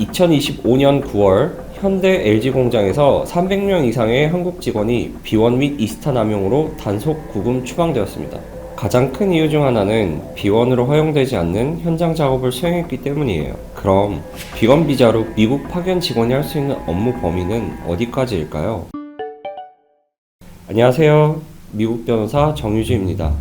2025년 9월 현대 LG 공장에서 300명 이상의 한국 직원이 B1 및 이스타 남용으로 단속 구금 추방되었습니다. 가장 큰 이유 중 하나는 B1으로 허용되지 않는 현장 작업을 수행했기 때문이에요. 그럼 B1 비자로 미국 파견 직원이 할 수 있는 업무 범위는 어디까지일까요? 안녕하세요. 미국 변호사 정유주입니다.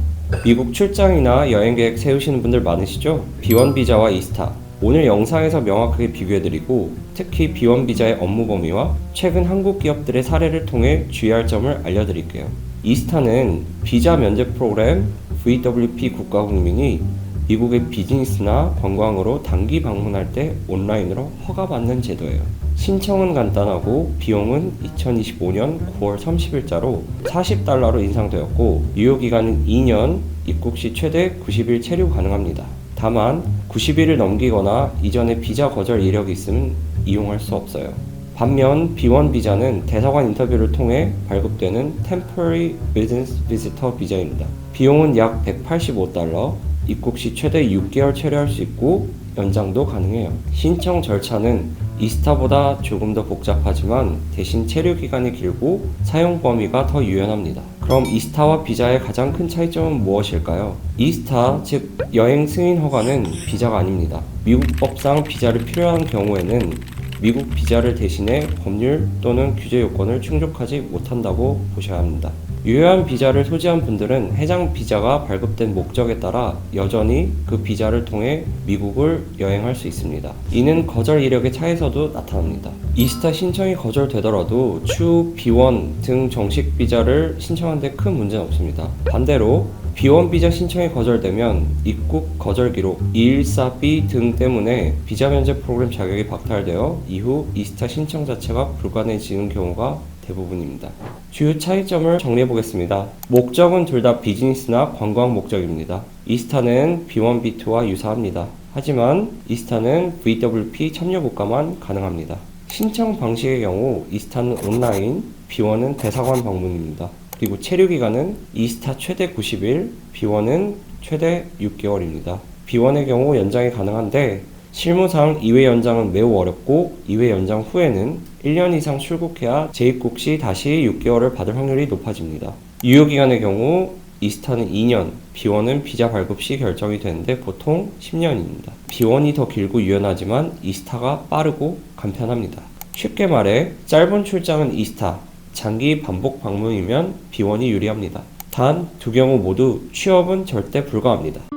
미국 출장이나 여행 계획 세우시는 분들 많으시죠? B1 비자와 이스타. 오늘 영상에서 명확하게 비교해드리고 특히 B1 비자의 업무 범위와 최근 한국 기업들의 사례를 통해 주의할 점을 알려드릴게요. 이스타는 비자 면제 프로그램 VWP 국가 국민이 미국의 비즈니스나 관광으로 단기 방문할 때 온라인으로 허가받는 제도예요. 신청은 간단하고 비용은 2025년 9월 30일자로 40달러로 인상되었고 유효 기간은 2년, 입국 시 최대 90일 체류 가능합니다. 다만 90일을 넘기거나 이전에 비자 거절 이력이 있으면 이용할 수 없어요. 반면 B1 비자는 대사관 인터뷰를 통해 발급되는 Temporary Business Visitor 비자입니다. 비용은 약 185달러, 입국 시 최대 6개월 체류할 수 있고 연장도 가능해요. 신청 절차는 이스타보다 조금 더 복잡하지만 대신 체류 기간이 길고 사용 범위가 더 유연합니다. 그럼 이스타와 비자의 가장 큰 차이점은 무엇일까요? 이스타, 즉 여행 승인 허가는 비자가 아닙니다. 미국 법상 비자를 필요한 경우에는 미국 비자를 대신해 법률 또는 규제 요건을 충족하지 못한다고 보셔야 합니다. 유효한 비자를 소지한 분들은 해당 비자가 발급된 목적에 따라 여전히 그 비자를 통해 미국을 여행할 수 있습니다. 이는 거절 이력의 차에서도 나타납니다. 이스타 신청이 거절되더라도 추후 B1 등 정식 비자를 신청하는 데 큰 문제는 없습니다. 반대로 B1 비자 신청이 거절되면 입국 거절 기록 214B 등 때문에 비자 면제 프로그램 자격이 박탈되어 이후 이스타 신청 자체가 불가능해지는 경우가 대부분입니다. 주요 차이점을 정리해 보겠습니다. 목적은 둘 다 비즈니스나 관광 목적입니다. 이스타는 B1, B2와 유사합니다. 하지만 이스타는 VWP 참여 국가만 가능합니다. 신청 방식의 경우 이스타는 온라인, B1은 대사관 방문입니다. 그리고 체류 기간은 이스타 최대 90일, B1은 최대 6개월입니다. B1의 경우 연장이 가능한데 실무상 2회 연장은 매우 어렵고 2회 연장 후에는 1년 이상 출국해야 재입국 시 다시 6개월을 받을 확률이 높아집니다. 유효기간의 경우 이스타는 2년, B1은 비자 발급 시 결정이 되는데 보통 10년입니다. B1이 더 길고 유연하지만 이스타가 빠르고 간편합니다. 쉽게 말해 짧은 출장은 이스타, 장기 반복 방문이면 B1이 유리합니다. 단 두 경우 모두 취업은 절대 불가합니다.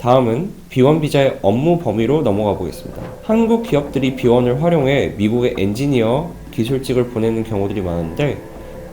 다음은 B1 비자의 업무 범위로 넘어가 보겠습니다. 한국 기업들이 B1을 활용해 미국의 엔지니어, 기술직을 보내는 경우들이 많은데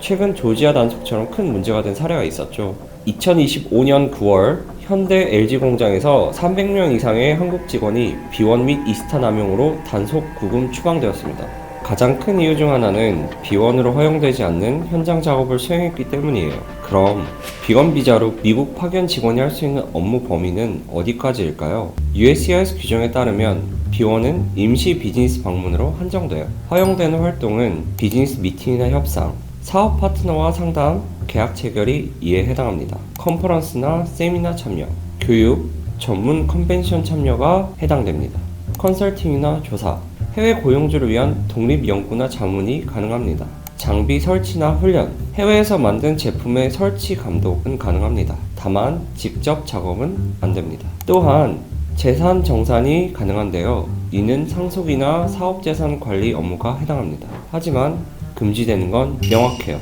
최근 조지아 단속처럼 큰 문제가 된 사례가 있었죠. 2025년 9월 현대 LG 공장에서 300명 이상의 한국 직원이 B1 및 이스타 남용으로 단속 구금 추방되었습니다. 가장 큰 이유 중 하나는 B1으로 허용되지 않는 현장 작업을 수행했기 때문이에요. 그럼 B1 비자로 미국 파견 직원이 할 수 있는 업무 범위는 어디까지일까요? USCIS 규정에 따르면 B1은 임시 비즈니스 방문으로 한정돼요. 허용되는 활동은 비즈니스 미팅이나 협상, 사업 파트너와 상담, 계약 체결이 이에 해당합니다. 컨퍼런스나 세미나 참여, 교육, 전문 컨벤션 참여가 해당됩니다. 컨설팅이나 조사, 해외 고용주를 위한 독립 연구나 자문이 가능합니다. 장비 설치나 훈련, 해외에서 만든 제품의 설치 감독은 가능합니다. 다만 직접 작업은 안 됩니다. 또한 재산 정산이 가능한데요. 이는 상속이나 사업재산 관리 업무가 해당합니다. 하지만 금지되는 건 명확해요.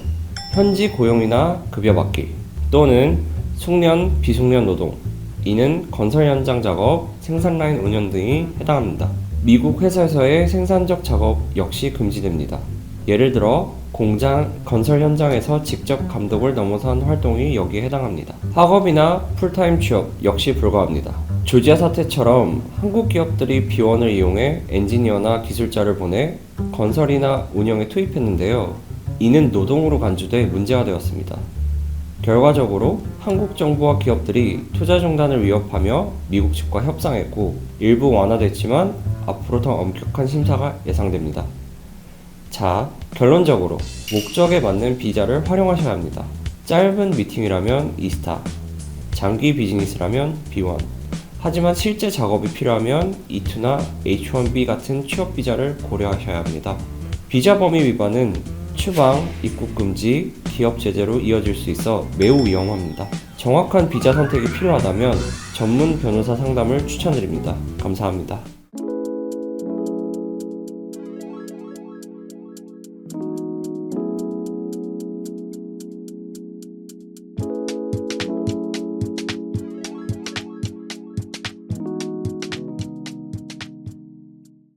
현지 고용이나 급여받기 또는 숙련, 비숙련 노동 이는 건설 현장 작업, 생산 라인 운영 등이 해당합니다. 미국 회사에서의 생산적 작업 역시 금지됩니다. 예를 들어 공장, 건설 현장에서 직접 감독을 넘어선 활동이 여기에 해당합니다. 학업이나 풀타임 취업 역시 불가합니다. 조지아 사태처럼 한국 기업들이 비원을 이용해 엔지니어나 기술자를 보내 건설이나 운영에 투입했는데요. 이는 노동으로 간주돼 문제가 되었습니다. 결과적으로 한국 정부와 기업들이 투자 중단을 위협하며 미국 측과 협상했고 일부 완화됐지만 앞으로 더 엄격한 심사가 예상됩니다. 자, 결론적으로 목적에 맞는 비자를 활용하셔야 합니다. 짧은 미팅이라면 이스타, 장기 비즈니스라면 B1. 하지만 실제 작업이 필요하면 E2나 H1B 같은 취업 비자를 고려하셔야 합니다. 비자 범위 위반은 추방, 입국 금지, 기업 제재로 이어질 수 있어 매우 위험합니다. 정확한 비자 선택이 필요하다면 전문 변호사 상담을 추천드립니다. 감사합니다.